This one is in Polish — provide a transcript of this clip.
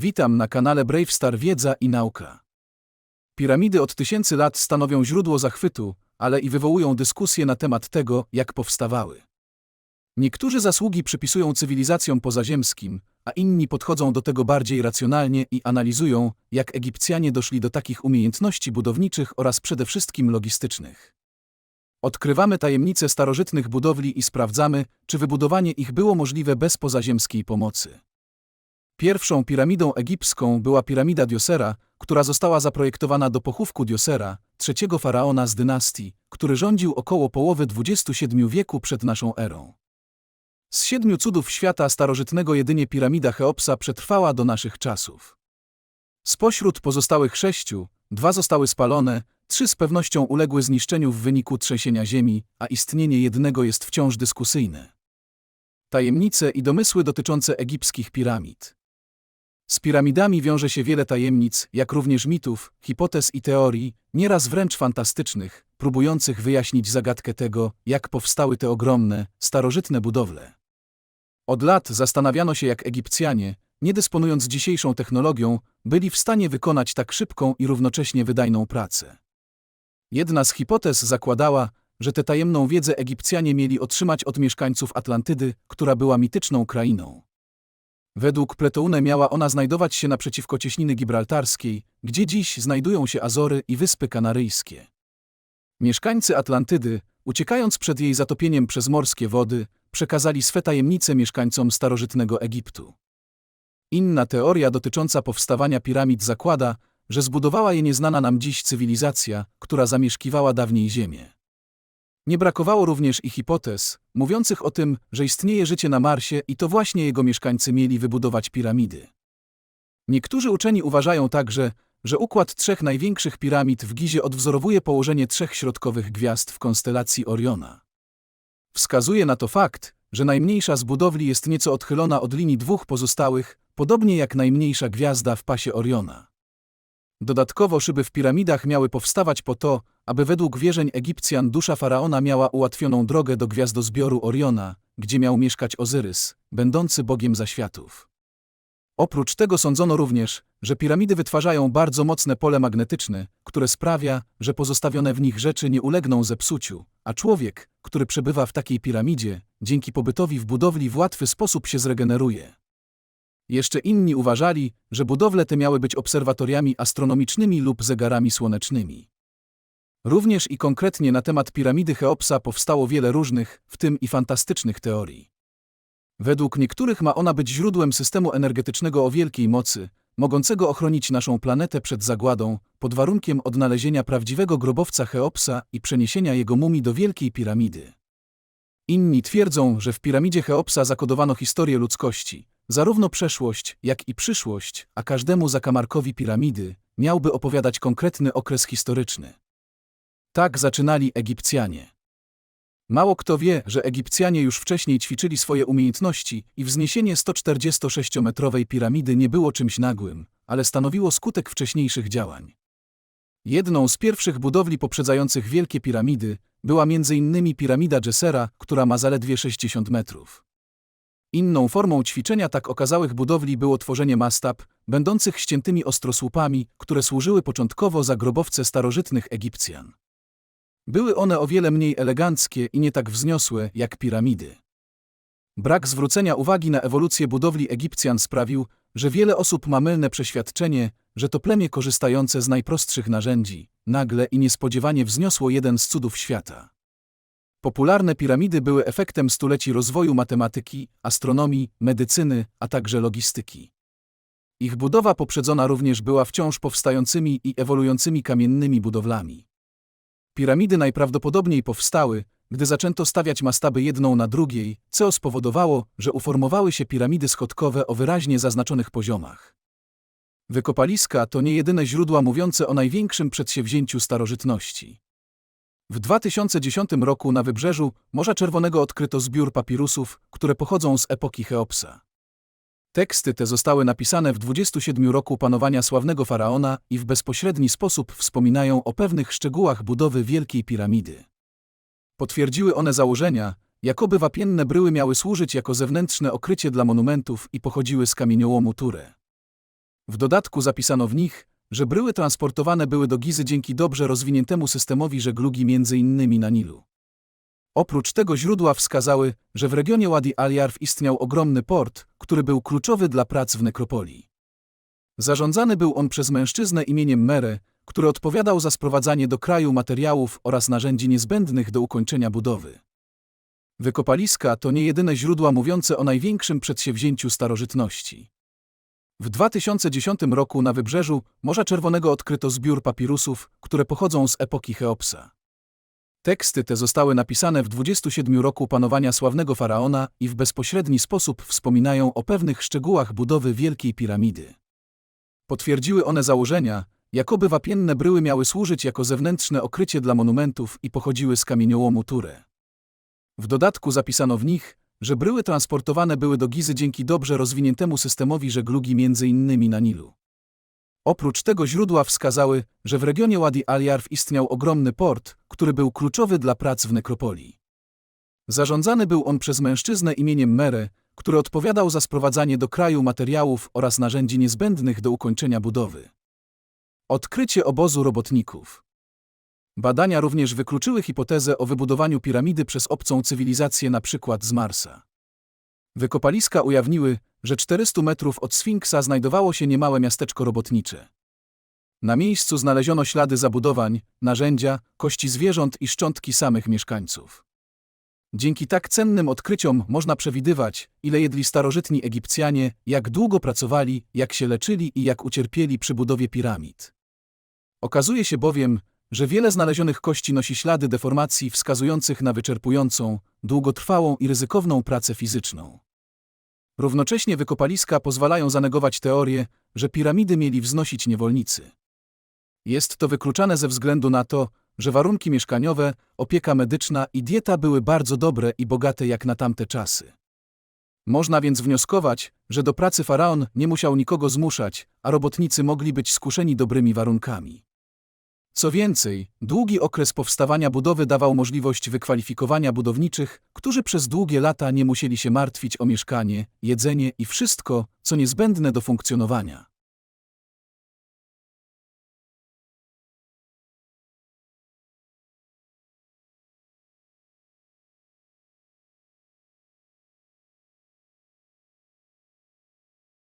Witam na kanale Bravestar Wiedza i Nauka. Piramidy od tysięcy lat stanowią źródło zachwytu, ale i wywołują dyskusje na temat tego, jak powstawały. Niektórzy zasługi przypisują cywilizacjom pozaziemskim, a inni podchodzą do tego bardziej racjonalnie i analizują, jak Egipcjanie doszli do takich umiejętności budowniczych oraz przede wszystkim logistycznych. Odkrywamy tajemnice starożytnych budowli i sprawdzamy, czy wybudowanie ich było możliwe bez pozaziemskiej pomocy. Pierwszą piramidą egipską była piramida Diosera, która została zaprojektowana do pochówku Diosera, trzeciego faraona z dynastii, który rządził około połowy XXVII wieku przed naszą erą. Z siedmiu cudów świata starożytnego jedynie piramida Cheopsa przetrwała do naszych czasów. Spośród pozostałych sześciu, dwa zostały spalone, trzy z pewnością uległy zniszczeniu w wyniku trzęsienia ziemi, a istnienie jednego jest wciąż dyskusyjne. Tajemnice i domysły dotyczące egipskich piramid. Z piramidami wiąże się wiele tajemnic, jak również mitów, hipotez i teorii, nieraz wręcz fantastycznych, próbujących wyjaśnić zagadkę tego, jak powstały te ogromne, starożytne budowle. Od lat zastanawiano się, jak Egipcjanie, nie dysponując dzisiejszą technologią, byli w stanie wykonać tak szybką i równocześnie wydajną pracę. Jedna z hipotez zakładała, że tę tajemną wiedzę Egipcjanie mieli otrzymać od mieszkańców Atlantydy, która była mityczną krainą. Według Pletoune miała ona znajdować się naprzeciwko cieśniny gibraltarskiej, gdzie dziś znajdują się Azory i Wyspy Kanaryjskie. Mieszkańcy Atlantydy, uciekając przed jej zatopieniem przez morskie wody, przekazali swe tajemnice mieszkańcom starożytnego Egiptu. Inna teoria dotycząca powstawania piramid zakłada, że zbudowała je nieznana nam dziś cywilizacja, która zamieszkiwała dawniej Ziemię. Nie brakowało również i hipotez, mówiących o tym, że istnieje życie na Marsie i to właśnie jego mieszkańcy mieli wybudować piramidy. Niektórzy uczeni uważają także, że układ trzech największych piramid w Gizie odwzorowuje położenie trzech środkowych gwiazd w konstelacji Oriona. Wskazuje na to fakt, że najmniejsza z budowli jest nieco odchylona od linii dwóch pozostałych, podobnie jak najmniejsza gwiazda w pasie Oriona. Dodatkowo szyby w piramidach miały powstawać po to, aby według wierzeń Egipcjan dusza faraona miała ułatwioną drogę do gwiazdozbioru Oriona, gdzie miał mieszkać Ozyrys, będący bogiem zaświatów. Oprócz tego sądzono również, że piramidy wytwarzają bardzo mocne pole magnetyczne, które sprawia, że pozostawione w nich rzeczy nie ulegną zepsuciu, a człowiek, który przebywa w takiej piramidzie, dzięki pobytowi w budowli w łatwy sposób się zregeneruje. Jeszcze inni uważali, że budowle te miały być obserwatoriami astronomicznymi lub zegarami słonecznymi. Również i konkretnie na temat piramidy Cheopsa powstało wiele różnych, w tym i fantastycznych teorii. Według niektórych ma ona być źródłem systemu energetycznego o wielkiej mocy, mogącego ochronić naszą planetę przed zagładą, pod warunkiem odnalezienia prawdziwego grobowca Cheopsa i przeniesienia jego mumii do Wielkiej Piramidy. Inni twierdzą, że w piramidzie Cheopsa zakodowano historię ludzkości, zarówno przeszłość, jak i przyszłość, a każdemu zakamarkowi piramidy miałby opowiadać konkretny okres historyczny. Tak zaczynali Egipcjanie. Mało kto wie, że Egipcjanie już wcześniej ćwiczyli swoje umiejętności i wzniesienie 146-metrowej piramidy nie było czymś nagłym, ale stanowiło skutek wcześniejszych działań. Jedną z pierwszych budowli poprzedzających wielkie piramidy była m.in. piramida Dżesera, która ma zaledwie 60 metrów. Inną formą ćwiczenia tak okazałych budowli było tworzenie mastab, będących ściętymi ostrosłupami, które służyły początkowo za grobowce starożytnych Egipcjan. Były one o wiele mniej eleganckie i nie tak wzniosłe jak piramidy. Brak zwrócenia uwagi na ewolucję budowli Egipcjan sprawił, że wiele osób ma mylne przeświadczenie, że to plemię korzystające z najprostszych narzędzi, nagle i niespodziewanie wzniosło jeden z cudów świata. Popularne piramidy były efektem stuleci rozwoju matematyki, astronomii, medycyny, a także logistyki. Ich budowa poprzedzona również była wciąż powstającymi i ewoluującymi kamiennymi budowlami. Piramidy najprawdopodobniej powstały, gdy zaczęto stawiać mastaby jedną na drugiej, co spowodowało, że uformowały się piramidy schodkowe o wyraźnie zaznaczonych poziomach. Wykopaliska to nie jedyne źródła mówiące o największym przedsięwzięciu starożytności. W 2010 roku na wybrzeżu Morza Czerwonego odkryto zbiór papirusów, które pochodzą z epoki Cheopsa. Teksty te zostały napisane w 27 roku panowania sławnego faraona i w bezpośredni sposób wspominają o pewnych szczegółach budowy Wielkiej Piramidy. Potwierdziły one założenia, jakoby wapienne bryły miały służyć jako zewnętrzne okrycie dla monumentów i pochodziły z kamieniołomu Ture. W dodatku zapisano w nich, że bryły transportowane były do Gizy dzięki dobrze rozwiniętemu systemowi żeglugi między innymi na Nilu. Oprócz tego źródła wskazały, że w regionie Wadi Al-Jarf istniał ogromny port, który był kluczowy dla prac w nekropolii. Zarządzany był on przez mężczyznę imieniem Mere, który odpowiadał za sprowadzanie do kraju materiałów oraz narzędzi niezbędnych do ukończenia budowy. Wykopaliska to nie jedyne źródła mówiące o największym przedsięwzięciu starożytności. W 2010 roku na wybrzeżu Morza Czerwonego odkryto zbiór papirusów, które pochodzą z epoki Cheopsa. Teksty te zostały napisane w 27 roku panowania sławnego faraona i w bezpośredni sposób wspominają o pewnych szczegółach budowy Wielkiej Piramidy. Potwierdziły one założenia, jakoby wapienne bryły miały służyć jako zewnętrzne okrycie dla monumentów i pochodziły z kamieniołomu Ture. W dodatku zapisano w nich, że bryły transportowane były do Gizy dzięki dobrze rozwiniętemu systemowi żeglugi między innymi na Nilu. Oprócz tego źródła wskazały, że w regionie Wadi Al-Jarf istniał ogromny port, który był kluczowy dla prac w nekropolii. Zarządzany był on przez mężczyznę imieniem Mere, który odpowiadał za sprowadzanie do kraju materiałów oraz narzędzi niezbędnych do ukończenia budowy. Odkrycie obozu robotników. Badania również wykluczyły hipotezę o wybudowaniu piramidy przez obcą cywilizację np. z Marsa. Wykopaliska ujawniły, że 400 metrów od Sfinksa znajdowało się niemałe miasteczko robotnicze. Na miejscu znaleziono ślady zabudowań, narzędzia, kości zwierząt i szczątki samych mieszkańców. Dzięki tak cennym odkryciom można przewidywać, ile jedli starożytni Egipcjanie, jak długo pracowali, jak się leczyli i jak ucierpieli przy budowie piramid. Okazuje się bowiem, że wiele znalezionych kości nosi ślady deformacji wskazujących na wyczerpującą, długotrwałą i ryzykowną pracę fizyczną. Równocześnie wykopaliska pozwalają zanegować teorię, że piramidy mieli wznosić niewolnicy. Jest to wykluczane ze względu na to, że warunki mieszkaniowe, opieka medyczna i dieta były bardzo dobre i bogate jak na tamte czasy. Można więc wnioskować, że do pracy faraon nie musiał nikogo zmuszać, a robotnicy mogli być skuszeni dobrymi warunkami. Co więcej, długi okres powstawania budowy dawał możliwość wykwalifikowania budowniczych, którzy przez długie lata nie musieli się martwić o mieszkanie, jedzenie i wszystko, co niezbędne do funkcjonowania.